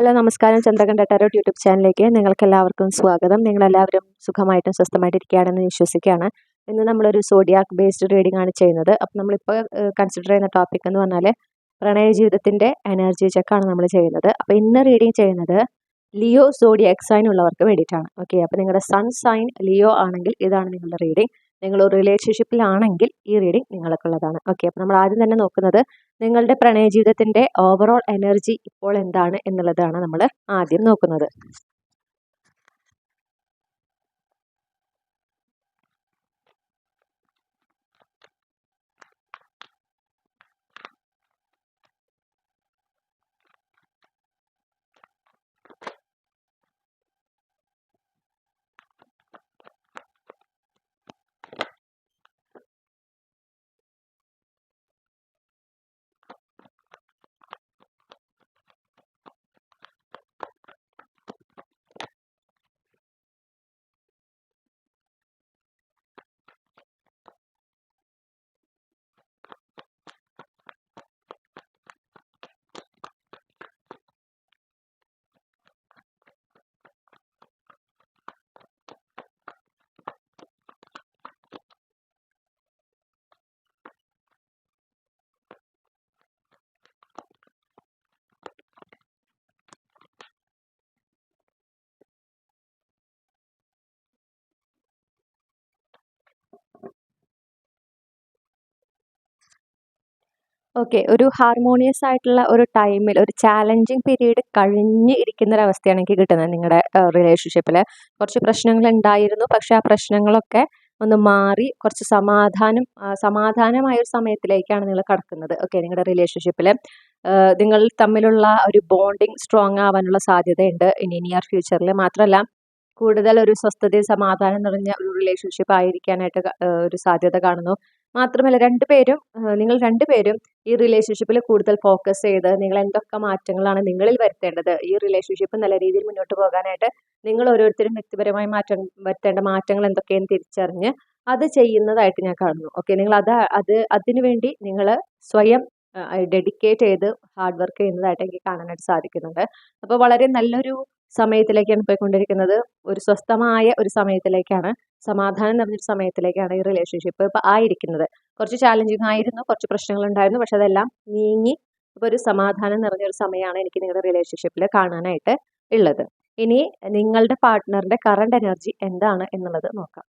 Hello നമസ്കാരം. Chandrakantha tarot YouTube ചാനലിലേക്ക് നിങ്ങൾക്ക് എല്ലാവർക്കും സ്വാഗതം. നിങ്ങളെല്ലാവരും സുഖമായിട്ടും സ്വസ്ഥമായിട്ട് ഇരിക്കുകയാണെന്ന് വിശ്വസിക്കുകയാണ്. ഇന്ന് നമ്മളൊരു സോഡിയാക് ബേസ്ഡ് റീഡിംഗ് ആണ് ചെയ്യുന്നത്. അപ്പം നമ്മളിപ്പോൾ കൺസിഡർ ചെയ്യുന്ന ടോപ്പിക് എന്ന് പറഞ്ഞാൽ പ്രണയ ജീവിതത്തിന്റെ എനർജി ചെക്കാണ് നമ്മൾ ചെയ്യുന്നത്. അപ്പോൾ ഇന്ന് റീഡിംഗ് ചെയ്യുന്നത് ലിയോ സോഡിയാക് സൈൻ ഉള്ളവർക്ക് വേണ്ടിയിട്ടാണ്. ഓക്കെ അപ്പോൾ നിങ്ങളുടെ സൺ സൈൻ ലിയോ ആണെങ്കിൽ ഇതാണ് നിങ്ങളുടെ റീഡിംഗ് നിങ്ങൾ റിലേഷൻഷിപ്പിലാണെങ്കിൽ ഈ റീഡിംഗ് നിങ്ങൾക്കുള്ളതാണ്. ഓക്കെ അപ്പോൾ നമ്മൾ ആദ്യം തന്നെ നോക്കുന്നത് നിങ്ങളുടെ പ്രണയ ജീവിതത്തിന്റെ ഓവറോൾ എനർജി ഇപ്പോൾ എന്താണ് എന്നുള്ളതാണ് നമ്മൾ ആദ്യം നോക്കുന്നത്. ഓക്കെ ഒരു ഹാർമോണിയസ് ആയിട്ടുള്ള ഒരു ടൈമിൽ ഒരു ചാലഞ്ചിങ് പീരീഡ് കഴിഞ്ഞ് ഇരിക്കുന്ന ഒരു അവസ്ഥയാണ് എനിക്ക് കിട്ടുന്നത് നിങ്ങളുടെ റിലേഷൻഷിപ്പിൽ കുറച്ച് പ്രശ്നങ്ങൾ ഉണ്ടായിരുന്നു പക്ഷെ ആ പ്രശ്നങ്ങളൊക്കെ ഒന്ന് മാറി കുറച്ച് സമാധാനം സമാധാനമായ ഒരു സമയത്തിലേക്കാണ് നിങ്ങൾ കടക്കുന്നത്. ഓക്കെ നിങ്ങളുടെ റിലേഷൻഷിപ്പിൽ നിങ്ങൾ തമ്മിലുള്ള ഒരു ബോണ്ടിങ് സ്ട്രോങ് ആവാനുള്ള സാധ്യതയുണ്ട്. ഇനി നിയർ ഫ്യൂച്ചറിൽ മാത്രമല്ല കൂടുതൽ ഒരു സ്വസ്ഥതയും സമാധാനം നിറഞ്ഞ ഒരു റിലേഷൻഷിപ്പ് ആയിരിക്കാനായിട്ട് ഒരു സാധ്യത കാണുന്നു. മാത്രമല്ല രണ്ടുപേരും നിങ്ങൾ രണ്ടുപേരും ഈ റിലേഷൻഷിപ്പിൽ കൂടുതൽ ഫോക്കസ് ചെയ്ത് നിങ്ങൾ എന്തൊക്കെ മാറ്റങ്ങളാണ് നിങ്ങളിൽ വരുത്തേണ്ടത്? ഈ റിലേഷൻഷിപ്പ് നല്ല രീതിയിൽ മുന്നോട്ട് പോകാനായിട്ട് നിങ്ങൾ ഓരോരുത്തരും വ്യക്തിപരമായി മാറ്റം വരുത്തേണ്ട മാറ്റങ്ങൾ എന്തൊക്കെയെന്ന് തിരിച്ചറിഞ്ഞ് അത് ചെയ്യുന്നതായിട്ട് ഞാൻ കാണുന്നു. ഓക്കെ നിങ്ങൾ അത് അത് അതിനുവേണ്ടി നിങ്ങൾ സ്വയം ഡെഡിക്കേറ്റ് ചെയ്ത് ഹാർഡ് വർക്ക് ചെയ്യുന്നതായിട്ട് എനിക്ക് കാണാനായിട്ട് സാധിക്കുന്നുണ്ട്. അപ്പോൾ വളരെ നല്ലൊരു സമയത്തിലേക്കാണ് പോയിക്കൊണ്ടിരിക്കുന്നത്. ഒരു സ്വസ്ഥമായ ഒരു സമയത്തിലേക്കാണ് സമാധാനം നിറഞ്ഞൊരു സമയത്തിലേക്കാണ് ഈ റിലേഷൻഷിപ്പ് ഇപ്പോൾ ആയിരിക്കുന്നത്. കുറച്ച് ചാലഞ്ചിങ് ആയിരുന്നു കുറച്ച് പ്രശ്നങ്ങൾ ഉണ്ടായിരുന്നു പക്ഷെ അതെല്ലാം നീങ്ങി ഇപ്പോൾ ഒരു സമാധാനം നിറഞ്ഞൊരു സമയമാണ് എനിക്ക് നിങ്ങളുടെ റിലേഷൻഷിപ്പിൽ കാണാനായിട്ട് ഉള്ളത്. ഇനി നിങ്ങളുടെ പാർട്ട്ണറിന്റെ കറണ്ട് എനർജി എന്താണ് എന്നുള്ളത് നോക്കാം.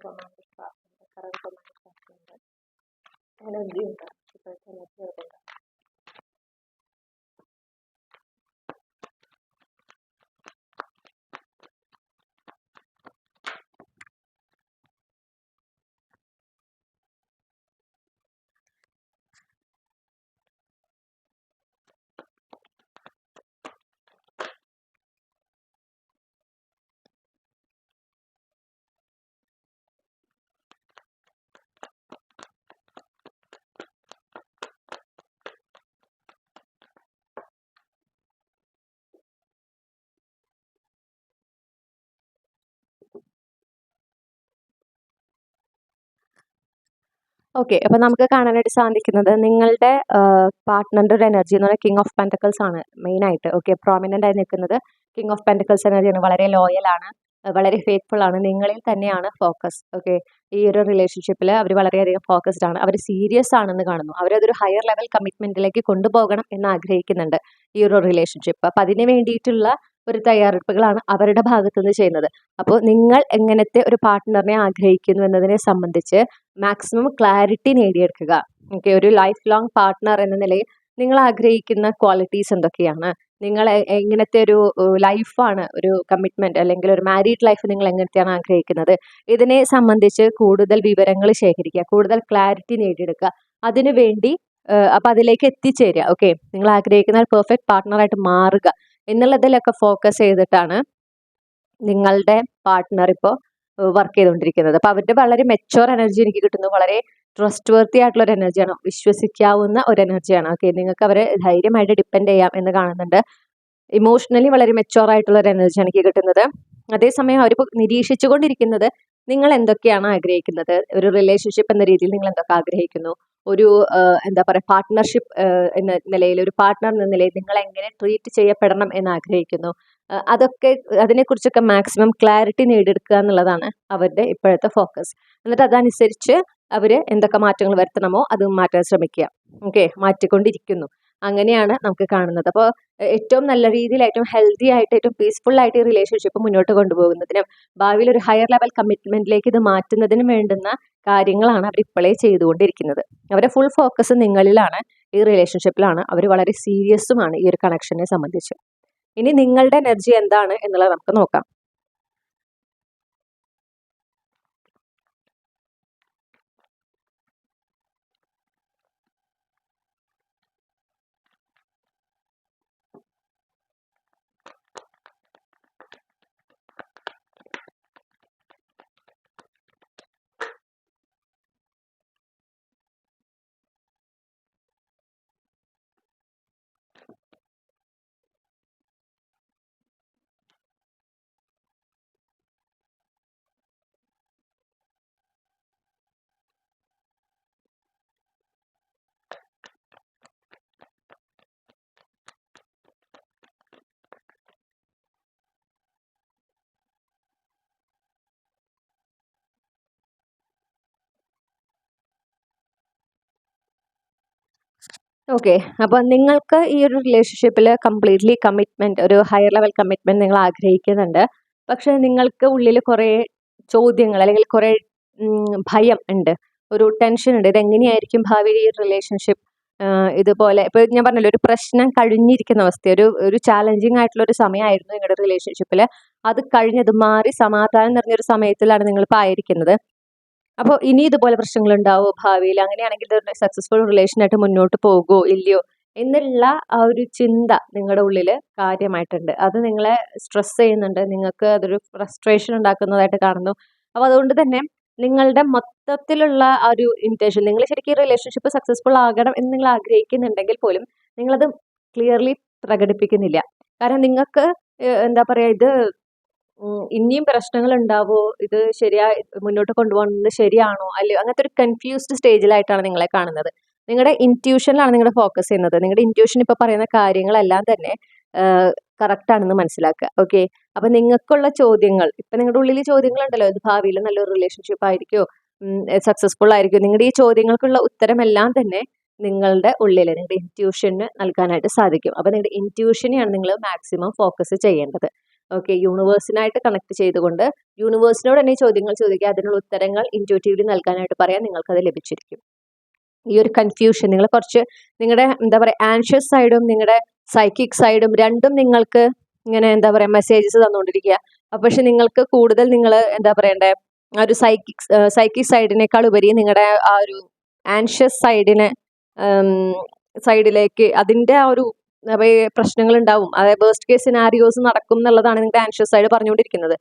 കറണ്ട് എനർജി ഉണ്ട് ഇപ്പോഴത്തെ എനർജി വരുന്നുണ്ട് ഓക്കെ അപ്പോൾ നമുക്ക് കാണാനായിട്ട് സാധിക്കുന്നത് നിങ്ങളുടെ പാർട്ട്ണറിന്റെ ഒരു എനർജി എന്ന് പറഞ്ഞാൽ കിങ് ഓഫ് പെന്റക്കിൾസ് ആണ് മെയിനായിട്ട് ഓക്കെ പ്രോമിനന്റ് ആയി നിൽക്കുന്നത് കിങ് ഓഫ് പെന്റക്കൽസ് എനർജി ആണ്. വളരെ ലോയൽ ആണ് വളരെ ഫെയ്ത്ത്ഫുൾ ആണ് നിങ്ങളിൽ തന്നെയാണ് ഫോക്കസ് ഓക്കെ ഈ ഒരു റിലേഷൻഷിപ്പിൽ അവർ വളരെയധികം ഫോക്കസ്ഡ് ആണ്. അവർ സീരിയസ് ആണെന്ന് കാണുന്നു. അവരതൊരു ഹയർ ലെവൽ കമ്മിറ്റ്മെന്റിലേക്ക് കൊണ്ടുപോകണം എന്ന് ആഗ്രഹിക്കുന്നുണ്ട് ഈ ഒരു റിലേഷൻഷിപ്പ് അപ്പം അതിന് വേണ്ടിയിട്ടുള്ള ഒരു തയ്യാറെടുപ്പുകളാണ് അവരുടെ ഭാഗത്തു നിന്ന് ചെയ്യുന്നത്. അപ്പോൾ നിങ്ങൾ എങ്ങനത്തെ ഒരു പാർട്ട്ണറിനെ ആഗ്രഹിക്കുന്നു എന്നതിനെ സംബന്ധിച്ച് മാക്സിമം ക്ലാരിറ്റി നേടിയെടുക്കുക. ഓക്കെ ഒരു ലൈഫ് ലോങ് പാർട്ട്ണർ എന്ന നിലയിൽ നിങ്ങൾ ആഗ്രഹിക്കുന്ന ക്വാളിറ്റീസ് എന്തൊക്കെയാണ്? നിങ്ങൾ എങ്ങനത്തെ ഒരു ലൈഫാണ് ഒരു കമ്മിറ്റ്മെന്റ് അല്ലെങ്കിൽ ഒരു മാരീഡ് ലൈഫ് നിങ്ങൾ എങ്ങനത്തെയാണ് ആഗ്രഹിക്കുന്നത്? ഇതിനെ സംബന്ധിച്ച് കൂടുതൽ വിവരങ്ങൾ ശേഖരിക്കുക കൂടുതൽ ക്ലാരിറ്റി നേടിയെടുക്കുക. അതിനു വേണ്ടി അപ്പം അതിലേക്ക് എത്തിച്ചേരുക. ഓക്കെ നിങ്ങൾ ആഗ്രഹിക്കുന്ന പെർഫെക്റ്റ് പാർട്ട്ണറായിട്ട് മാറുക. എന്നുള്ളതിലൊക്കെ ഫോക്കസ് ചെയ്തിട്ടാണ് നിങ്ങളുടെ പാർട്ട്ണർ ഇപ്പോൾ വർക്ക് ചെയ്തുകൊണ്ടിരിക്കുന്നത് അപ്പോൾ അവരുടെ വളരെ മെച്ചോർ എനർജി എനിക്ക് കിട്ടുന്നു. വളരെ ട്രസ്റ്റ് വർത്തി ആയിട്ടുള്ള ഒരു എനർജിയാണ് വിശ്വസിക്കാവുന്ന ഒരു എനർജിയാണ് ഓക്കെ നിങ്ങൾക്ക് അവരെ ധൈര്യമായിട്ട് ഡിപ്പെൻഡ് ചെയ്യാം എന്ന് കാണുന്നുണ്ട്. ഇമോഷണലി വളരെ മെച്ചോർ ആയിട്ടുള്ള ഒരു എനർജിയാണ് എനിക്ക് കിട്ടുന്നത്. അതേസമയം അവരിപ്പോൾ നിരീക്ഷിച്ചുകൊണ്ടിരിക്കുന്നത് നിങ്ങൾ എന്തൊക്കെയാണ് ആഗ്രഹിക്കുന്നത്? ഒരു റിലേഷൻഷിപ്പ് എന്ന രീതിയിൽ നിങ്ങൾ എന്തൊക്കെ ആഗ്രഹിക്കുന്നു? ഒരു എന്താ പറയുക പാർട്ട്ണർഷിപ്പ് എന്ന നിലയിൽ ഒരു പാർട്ട്ണർ എന്ന നിലയിൽ നിങ്ങൾ എങ്ങനെ ട്രീറ്റ് ചെയ്യപ്പെടണം എന്ന് ആഗ്രഹിക്കുന്നു അതൊക്കെ അതിനെക്കുറിച്ചൊക്കെ മാക്സിമം ക്ലാരിറ്റി നേടിയെടുക്കുക എന്നുള്ളതാണ് അവരുടെ ഇപ്പോഴത്തെ ഫോക്കസ് എന്നിട്ട് അതനുസരിച്ച് അവർ എന്തൊക്കെ മാറ്റങ്ങൾ വരുത്തണമോ അത് മാറ്റാൻ ശ്രമിക്കുക. ഓക്കെ? മാറ്റിക്കൊണ്ടിരിക്കുന്നു. അങ്ങനെയാണ് നമുക്ക് കാണുന്നത്. അപ്പോൾ ഏറ്റവും നല്ല രീതിയിൽ ഏറ്റവും ഹെൽത്തി ആയിട്ട് ഏറ്റവും പീസ്ഫുൾ ആയിട്ട് ഈ റിലേഷൻഷിപ്പ് മുന്നോട്ട് കൊണ്ടുപോകുന്നതിനും ഭാവിയിൽ ഒരു ഹയർ ലെവൽ കമ്മിറ്റ്മെന്റിലേക്ക് ഇത് മാറ്റുന്നതിനും വേണ്ടുന്ന കാര്യങ്ങളാണ് അവർ ഇപ്പോഴേ ചെയ്തുകൊണ്ടിരിക്കുന്നത്. അവരുടെ ഫുൾ ഫോക്കസ് നിങ്ങളിലാണ് ഈ റിലേഷൻഷിപ്പിലാണ് അവർ വളരെ സീരിയസുമാണ് ഈ ഒരു കണക്ഷനെ സംബന്ധിച്ച്. ഇനി നിങ്ങളുടെ എനർജി എന്താണ് എന്നുള്ളത് നമുക്ക് നോക്കാം. ഓക്കെ അപ്പോൾ നിങ്ങൾക്ക് ഈ ഒരു റിലേഷൻഷിപ്പിൽ കംപ്ലീറ്റ്ലി കമ്മിറ്റ്മെന്റ് ഒരു ഹയർ ലെവൽ കമ്മിറ്റ്മെന്റ് നിങ്ങൾ ആഗ്രഹിക്കുന്നുണ്ട്. പക്ഷെ നിങ്ങൾക്ക് ഉള്ളിൽ കുറേ ചോദ്യങ്ങൾ അല്ലെങ്കിൽ കുറേ ഭയം ഉണ്ട്. ഒരു ടെൻഷൻ ഉണ്ട്. ഇതെങ്ങനെയായിരിക്കും ഭാവിയിൽ ഈ റിലേഷൻഷിപ്പ് ഇതുപോലെ. ഇപ്പോൾ ഞാൻ പറഞ്ഞല്ലോ ഒരു പ്രശ്നം കഴിഞ്ഞിരിക്കുന്ന അവസ്ഥ ഒരു ഒരു ചാലഞ്ചിങ് ആയിട്ടുള്ള ഒരു സമയമായിരുന്നു നിങ്ങളുടെ റിലേഷൻഷിപ്പിൽ അത് കഴിഞ്ഞത് മാറി സമാധാനം നിറഞ്ഞൊരു സമയത്തിലാണ് നിങ്ങളിപ്പോൾ ആയിരിക്കുന്നത്. അപ്പോൾ ഇനി ഇതുപോലെ പ്രശ്നങ്ങൾ ഉണ്ടാവോ ഭാവിയിൽ? അങ്ങനെയാണെങ്കിൽ ഒരു സക്സസ്ഫുൾ റിലേഷനായിട്ട് മുന്നോട്ട് പോകുമോ ഇല്ലയോ എന്നുള്ള ആ ഒരു ചിന്ത നിങ്ങളുടെ ഉള്ളിൽ കാര്യമായിട്ടുണ്ട്. അത് നിങ്ങളെ സ്ട്രെസ് ചെയ്യുന്നുണ്ട്. നിങ്ങൾക്ക് അതൊരു ഫ്രസ്ട്രേഷൻ ഉണ്ടാക്കുന്നതായിട്ട് കാണുന്നു. അപ്പോൾ അതുകൊണ്ട് തന്നെ നിങ്ങളുടെ മൊത്തത്തിലുള്ള ആ ഒരു ഇന്റൻഷൻ നിങ്ങൾ ശരിക്കും ഈ റിലേഷൻഷിപ്പ് സക്സസ്ഫുൾ ആകണം എന്ന് നിങ്ങൾ ആഗ്രഹിക്കുന്നുണ്ടെങ്കിൽ പോലും നിങ്ങളത് ക്ലിയർലി പ്രകടിപ്പിക്കുന്നില്ല. കാരണം നിങ്ങൾക്ക് എന്താ പറയുക ഇത് ഇനിയും പ്രശ്നങ്ങൾ ഉണ്ടാവോ ഇത് ശരിയാ മുന്നോട്ട് കൊണ്ടുപോകുന്നത് ശരിയാണോ? അല്ലയോ അങ്ങനത്തെ ഒരു കൺഫ്യൂസ്ഡ് സ്റ്റേജിലായിട്ടാണ് നിങ്ങളെ കാണുന്നത്. നിങ്ങളുടെ ഇന്റ്യൂഷനിലാണ് നിങ്ങളുടെ ഫോക്കസ് ചെയ്യുന്നത്. നിങ്ങളുടെ ഇന്റ്യൂഷൻ ഇപ്പോൾ പറയുന്ന കാര്യങ്ങളെല്ലാം തന്നെ കറക്റ്റ് ആണെന്ന് മനസ്സിലാക്കുക. ഓക്കെ അപ്പൊ നിങ്ങൾക്കുള്ള ചോദ്യങ്ങൾ ഇപ്പൊ നിങ്ങളുടെ ഉള്ളിൽ ചോദ്യങ്ങളുണ്ടല്ലോ ഇത് ഭാവിയിൽ നല്ലൊരു റിലേഷൻഷിപ്പ് ആയിരിക്കുമോ സക്സസ്ഫുൾ ആയിരിക്കും? നിങ്ങളുടെ ഈ ചോദ്യങ്ങൾക്കുള്ള ഉത്തരമെല്ലാം തന്നെ നിങ്ങളുടെ ഉള്ളിൽ നിങ്ങളുടെ ഇന്റ്യൂഷന് നൽകാനായിട്ട് സാധിക്കും. അപ്പൊ നിങ്ങളുടെ ഇന്റ്യൂഷനെയാണ് നിങ്ങൾ മാക്സിമം ഫോക്കസ് ചെയ്യേണ്ടത്. ഓക്കെ യൂണിവേഴ്സിനായിട്ട് കണക്ട് ചെയ്തുകൊണ്ട് യൂണിവേഴ്സിനോട് തന്നെ ചോദ്യങ്ങൾ ചോദിക്കുക. അതിനുള്ള ഉത്തരങ്ങൾ ഇന്റ്യൂട്ടീവ്ലി നൽകാനായിട്ട് പറയാൻ നിങ്ങൾക്കത് ലഭിച്ചിരിക്കും. ഈ ഒരു കൺഫ്യൂഷൻ നിങ്ങൾ കുറച്ച് നിങ്ങളുടെ എന്താ പറയുക ആൻഷ്യസ് സൈഡും നിങ്ങളുടെ സൈക്കിക് സൈഡും രണ്ടും നിങ്ങൾക്ക് ഇങ്ങനെ എന്താ പറയുക മെസ്സേജസ് തന്നുകൊണ്ടിരിക്കുക പക്ഷെ നിങ്ങൾക്ക് കൂടുതൽ നിങ്ങൾ എന്താ പറയണ്ടേ ആ ഒരു സൈക്കിക് സൈക്കിക് സൈഡിനേക്കാൾ ഉപരി നിങ്ങളുടെ ആ ഒരു ആൻഷ്യസ് സൈഡിനെ സൈഡിലേക്ക് അതിന്റെ ആ ഒരു പ്രശ്നങ്ങൾ ഉണ്ടാവും അതായത് വേസ്റ്റ് കേസ് സിനാരിയോസ് നടക്കും എന്നുള്ളതാണ് നിങ്ങളുടെ ആൻഷ്യസ് ആയിട്ട് പറഞ്ഞുകൊണ്ടിരിക്കുന്നത്.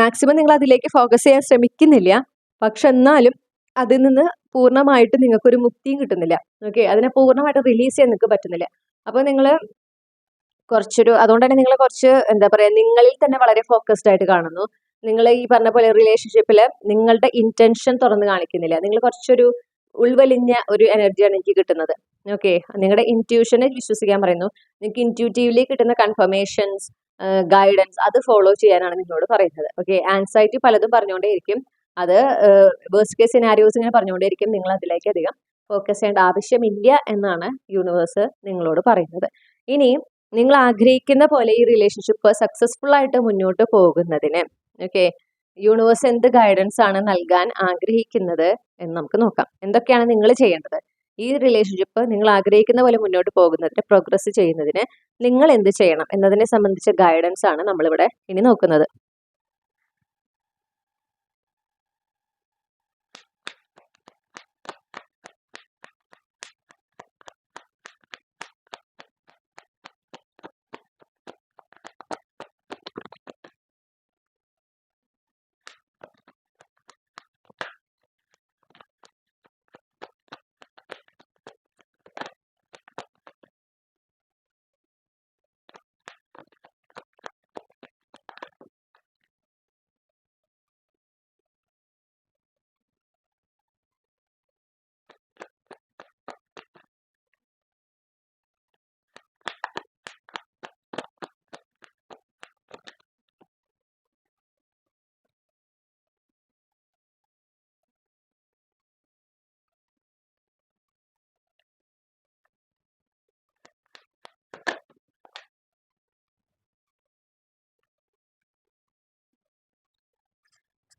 മാക്സിമം നിങ്ങൾ അതിലേക്ക് ഫോക്കസ് ചെയ്യാൻ ശ്രമിക്കുന്നില്ല. പക്ഷെ എന്നാലും അതിൽ നിന്ന് പൂർണമായിട്ട് നിങ്ങൾക്കൊരു മുക്തിയും കിട്ടുന്നില്ല. ഓക്കെ അതിനെ പൂർണമായിട്ട് റിലീസ് ചെയ്യാൻ നിങ്ങൾക്ക് പറ്റുന്നില്ല. അപ്പോൾ നിങ്ങൾ കുറച്ചൊരു അതുകൊണ്ട് തന്നെ നിങ്ങൾ കുറച്ച് എന്താ പറയുക നിങ്ങളിൽ തന്നെ വളരെ ഫോക്കസ്ഡ് ആയിട്ട് കാണുന്നു. നിങ്ങൾ ഈ പറഞ്ഞ പോലെ റിലേഷൻഷിപ്പിൽ നിങ്ങളുടെ ഇന്റൻഷൻ തുറന്ന് കാണിക്കുന്നില്ല. നിങ്ങൾ കുറച്ചൊരു ഉൾവലിഞ്ഞ ഒരു എനർജിയാണ് എനിക്ക് കിട്ടുന്നത്. ഓക്കെ നിങ്ങളുടെ ഇന്റ്യൂഷനെ വിശ്വസിക്കാൻ പറയുന്നു. നിങ്ങൾക്ക് ഇന്റ്യൂട്ടീവ്ലി കിട്ടുന്ന കൺഫർമേഷൻസ് ഗൈഡൻസ് അത് ഫോളോ ചെയ്യാനാണ് നിങ്ങളോട് പറയുന്നത്. ഓക്കെ ആൻസൈറ്റി പലതും പറഞ്ഞുകൊണ്ടേയിരിക്കും അത് വേഴ്സ്റ്റ് കേസ് സിനാരിയോസ് ഇങ്ങനെ പറഞ്ഞുകൊണ്ടേയിരിക്കും നിങ്ങൾ അതിലേക്ക് അധികം ഫോക്കസ് ചെയ്യേണ്ട ആവശ്യമില്ല എന്നാണ് യൂണിവേഴ്സ് നിങ്ങളോട് പറയുന്നത്. ഇനി നിങ്ങൾ ആഗ്രഹിക്കുന്ന പോലെ ഈ റിലേഷൻഷിപ്പ് സക്സസ്ഫുൾ ആയിട്ട് മുന്നോട്ട് പോകുന്നതിന് ഓക്കെ യൂണിവേഴ്സ് എന്ത് ഗൈഡൻസ് ആണ് നൽകാൻ ആഗ്രഹിക്കുന്നത് എന്ന് നമുക്ക് നോക്കാം. എന്തൊക്കെയാണ് നിങ്ങൾ ചെയ്യേണ്ടത്? ഈ റിലേഷൻഷിപ്പ് നിങ്ങൾ ആഗ്രഹിക്കുന്ന പോലെ മുന്നോട്ട് പോകുന്നതിന് പ്രോഗ്രസ് ചെയ്യുന്നതിന് നിങ്ങൾ എന്ത് ചെയ്യണം എന്നതിനെ സംബന്ധിച്ച ഗൈഡൻസ് ആണ് നമ്മളിവിടെ ഇനി നോക്കുന്നത്.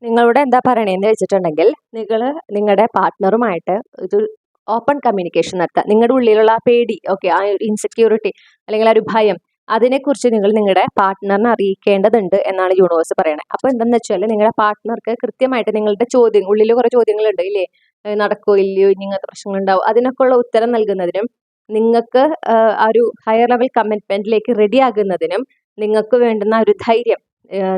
നിങ്ങളോട് എന്താ പറയണേന്ന് വെച്ചിട്ടുണ്ടെങ്കിൽ നിങ്ങൾ നിങ്ങളുടെ പാർട്ട്ണറുമായിട്ട് ഒരു ഓപ്പൺ കമ്മ്യൂണിക്കേഷൻ നടത്തുക നിങ്ങളുടെ ഉള്ളിലുള്ള ആ പേടി ഓക്കെ ആ ഒരു ഇൻസെക്യൂരിറ്റി അല്ലെങ്കിൽ ആ ഒരു ഭയം അതിനെക്കുറിച്ച് നിങ്ങൾ നിങ്ങളുടെ പാർട്ട്ണറിനെ അറിയിക്കേണ്ടതുണ്ട് എന്നാണ് യൂണിവേഴ്സ് പറയുന്നത് അപ്പോൾ എന്താണെന്ന് വെച്ചാൽ നിങ്ങളുടെ പാർട്ട്ണർക്ക് കൃത്യമായിട്ട് നിങ്ങളുടെ ചോദ്യം ഉള്ളിൽ കുറേ ചോദ്യങ്ങളുണ്ട് ഇല്ലേ? നടക്കോ ഇല്ലയോ ഇനി ഇങ്ങനത്തെ പ്രശ്നങ്ങളുണ്ടാവും? അതിനൊക്കെ ഉള്ള ഉത്തരം നൽകുന്നതിനും നിങ്ങൾക്ക് ആ ഒരു ഹയർ ലെവൽ കമ്മിറ്റ്മെന്റിലേക്ക് റെഡി ആകുന്നതിനും നിങ്ങൾക്ക് വേണ്ടുന്ന ഒരു ധൈര്യം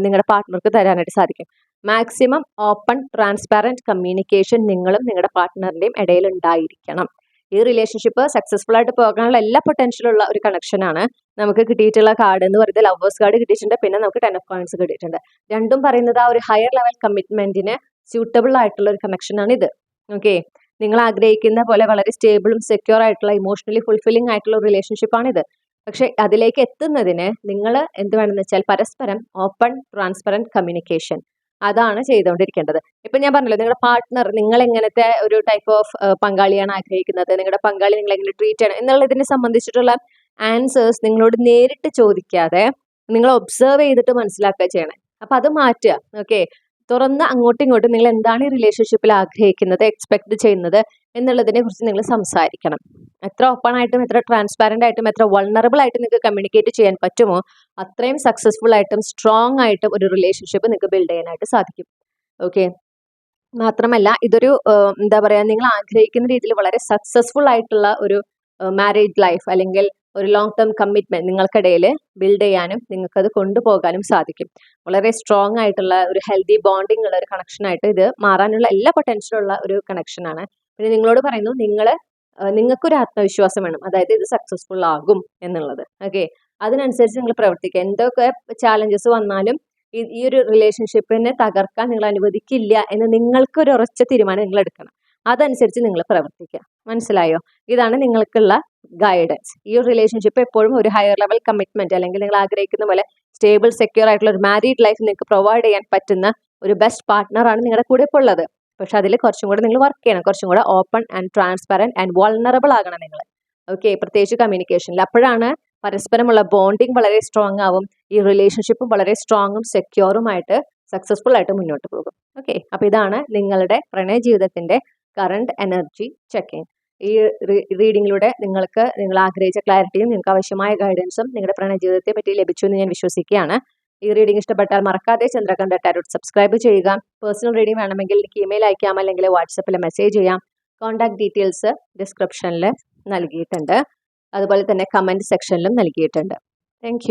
നിങ്ങളുടെ പാർട്ട്ണർക്ക് തരാനായിട്ട് സാധിക്കും. മാക്സിമം ഓപ്പൺ ട്രാൻസ്പാരന്റ് കമ്മ്യൂണിക്കേഷൻ നിങ്ങളും നിങ്ങളുടെ പാർട്ട്ണറിന്റെയും ഇടയിൽ ഉണ്ടായിരിക്കണം ഈ റിലേഷൻഷിപ്പ് സക്സസ്ഫുൾ ആയിട്ട് പോകാനുള്ള എല്ലാ പൊട്ടൻഷ്യലുള്ള ഒരു കണക്ഷനാണ് നമുക്ക് കിട്ടിയിട്ടുള്ള കാർഡ് എന്ന് പറയുന്നത് ലവേഴ്സ് കാർഡ് കിട്ടിയിട്ടുണ്ട്. പിന്നെ നമുക്ക് ടെൻ ഓഫ് കോയിൻസ് കിട്ടിയിട്ടുണ്ട്. രണ്ടും പറയുന്നത് ആ ഒരു ഹയർ ലെവൽ കമ്മിറ്റ്മെന്റിന് സ്യൂട്ടബിൾ ആയിട്ടുള്ള ഒരു കണക്ഷനാണ് ഇത്. ഓക്കെ നിങ്ങൾ ആഗ്രഹിക്കുന്ന പോലെ വളരെ സ്റ്റേബിളും സെക്യൂർ ആയിട്ടുള്ള ഇമോഷണലി ഫുൾഫില്ലിംഗ് ആയിട്ടുള്ള ഒരു ഇത്. പക്ഷെ അതിലേക്ക് എത്തുന്നതിന് നിങ്ങൾ എന്ത് വേണമെന്ന് വെച്ചാൽ പരസ്പരം ഓപ്പൺ ട്രാൻസ്പെറന്റ് കമ്മ്യൂണിക്കേഷൻ അതാണ് ചെയ്തുകൊണ്ടിരിക്കേണ്ടത്. ഇപ്പം ഞാൻ പറഞ്ഞല്ലോ നിങ്ങളുടെ പാർട്ട്ണർ നിങ്ങൾ എങ്ങനത്തെ ഒരു ടൈപ്പ് ഓഫ് പങ്കാളിയാണ് ആഗ്രഹിക്കുന്നത്? നിങ്ങളുടെ പങ്കാളി നിങ്ങൾ എങ്ങനെ ട്രീറ്റ് ചെയ്യണം എന്നുള്ളതിനെ സംബന്ധിച്ചിട്ടുള്ള ആൻസേഴ്സ് നിങ്ങളോട് നേരിട്ട് ചോദിക്കാതെ നിങ്ങൾ ഒബ്സർവ് ചെയ്തിട്ട് മനസ്സിലാക്കുക ചെയ്യണം. അപ്പം അത് മാറ്റുക. ഓക്കെ തുറന്ന് അങ്ങോട്ടും ഇങ്ങോട്ടും നിങ്ങൾ എന്താണ് ഈ റിലേഷൻഷിപ്പിൽ ആഗ്രഹിക്കുന്നത് എക്സ്പെക്ട് ചെയ്യുന്നത് എന്നുള്ളതിനെ കുറിച്ച് നിങ്ങൾ സംസാരിക്കണം. എത്ര ഓപ്പൺ ആയിട്ടും എത്ര ട്രാൻസ്പാരന്റ് ആയിട്ടും എത്ര വൾണറബിൾ ആയിട്ട് നിങ്ങൾക്ക് കമ്മ്യൂണിക്കേറ്റ് ചെയ്യാൻ പറ്റുമോ അത്രയും സക്സസ്ഫുൾ ആയിട്ടും സ്ട്രോങ് ആയിട്ടും ഒരു റിലേഷൻഷിപ്പ് നിങ്ങൾക്ക് ബിൽഡ് ചെയ്യാനായിട്ട് സാധിക്കും. ഓക്കെ മാത്രമല്ല ഇതൊരു എന്താ പറയുക നിങ്ങൾ ആഗ്രഹിക്കുന്ന രീതിയിൽ വളരെ സക്സസ്ഫുൾ ആയിട്ടുള്ള ഒരു മാരേജ് ലൈഫ് അല്ലെങ്കിൽ ഒരു ലോങ് ടേം കമ്മിറ്റ്മെന്റ് നിങ്ങൾക്കിടയിൽ ബിൽഡ് ചെയ്യാനും നിങ്ങൾക്കത് കൊണ്ടുപോകാനും സാധിക്കും. വളരെ സ്ട്രോങ് ആയിട്ടുള്ള ഒരു ഹെൽത്തി ബോണ്ടിങ് ഉള്ള ഒരു കണക്ഷനായിട്ട് ഇത് മാറാനുള്ള എല്ലാ പൊട്ടൻഷ്യലും ഉള്ള ഒരു കണക്ഷനാണ് പിന്നെ നിങ്ങളോട് പറയുന്നു നിങ്ങൾ നിങ്ങൾക്കൊരു ആത്മവിശ്വാസം വേണം. അതായത് ഇത് സക്സസ്ഫുൾ ആകും എന്നുള്ളത്. ഓക്കെ അതിനനുസരിച്ച് നിങ്ങൾ പ്രവർത്തിക്കുക. എന്തൊക്കെ ചാലഞ്ചസ് വന്നാലും ഈ ഒരു റിലേഷൻഷിപ്പിനെ തകർക്കാൻ നിങ്ങൾ അനുവദിക്കില്ല എന്ന് നിങ്ങൾക്കൊരു ഉറച്ച തീരുമാനം നിങ്ങൾ എടുക്കണം. അതനുസരിച്ച് നിങ്ങൾ പ്രവർത്തിക്കുക. മനസ്സിലായോ? ഇതാണ് നിങ്ങൾക്കുള്ള ഗൈഡൻസ് ഈ ഒരു റിലേഷൻഷിപ്പ് എപ്പോഴും ഒരു ഹയർ ലെവൽ കമ്മിറ്റ്മെന്റ് അല്ലെങ്കിൽ നിങ്ങൾ ആഗ്രഹിക്കുന്ന പോലെ സ്റ്റേബിൾ സെക്യൂർ ആയിട്ടുള്ള ഒരു മാരീഡ് ലൈഫ് നിങ്ങൾക്ക് പ്രൊവൈഡ് ചെയ്യാൻ പറ്റുന്ന ഒരു ബെസ്റ്റ് പാർട്ട്ണറാണ് നിങ്ങളുടെ കൂടെ ഇപ്പോൾ ഉള്ളത്. പക്ഷെ അതിൽ കുറച്ചും കൂടെ നിങ്ങൾ വർക്ക് ചെയ്യണം. കുറച്ചും കൂടെ open and transparent and vulnerable ആകണം നിങ്ങൾ. ഓക്കെ പ്രത്യേകിച്ച് കമ്മ്യൂണിക്കേഷനിൽ അപ്പോഴാണ് പരസ്പരമുള്ള ബോണ്ടിങ് വളരെ സ്ട്രോങ് ആവും. ഈ റിലേഷൻഷിപ്പും വളരെ സ്ട്രോങ്ങും സെക്യൂറുമായിട്ട് സക്സസ്ഫുൾ ആയിട്ട് മുന്നോട്ട് പോകും. ഓക്കെ അപ്പോൾ ഇതാണ് നിങ്ങളുടെ പ്രണയ ജീവിതത്തിന്റെ കറണ്ട് എനർജി ചെക്കിങ് ഈ റീഡിങ്ങിലൂടെ നിങ്ങൾക്ക് നിങ്ങൾ ആഗ്രഹിച്ച ക്ലാരിറ്റിയും നിങ്ങൾക്ക് ആവശ്യമായ ഗൈഡൻസും നിങ്ങളുടെ പ്രണയ ജീവിതത്തെ പറ്റി ലഭിച്ചു എന്ന് ഞാൻ വിശ്വസിക്കുകയാണ്. ഈ റീഡിംഗ് ഇഷ്ടപ്പെട്ടാൽ മറക്കാതെ ചന്ദ്രകണ്ഠ ടാരോട്ട് സബ്സ്ക്രൈബ് ചെയ്യുക. പേഴ്സണൽ റീഡിംഗ് വേണമെങ്കിൽ എനിക്ക് ഇമെയിൽ അയക്കാം അല്ലെങ്കിൽ വാട്സപ്പിൽ മെസ്സേജ് ചെയ്യാം. കോൺടാക്ട് ഡീറ്റെയിൽസ് ഡിസ്ക്രിപ്ഷനിൽ നൽകിയിട്ടുണ്ട്. അതുപോലെ തന്നെ കമന്റ് സെക്ഷനിലും നൽകിയിട്ടുണ്ട്. താങ്ക്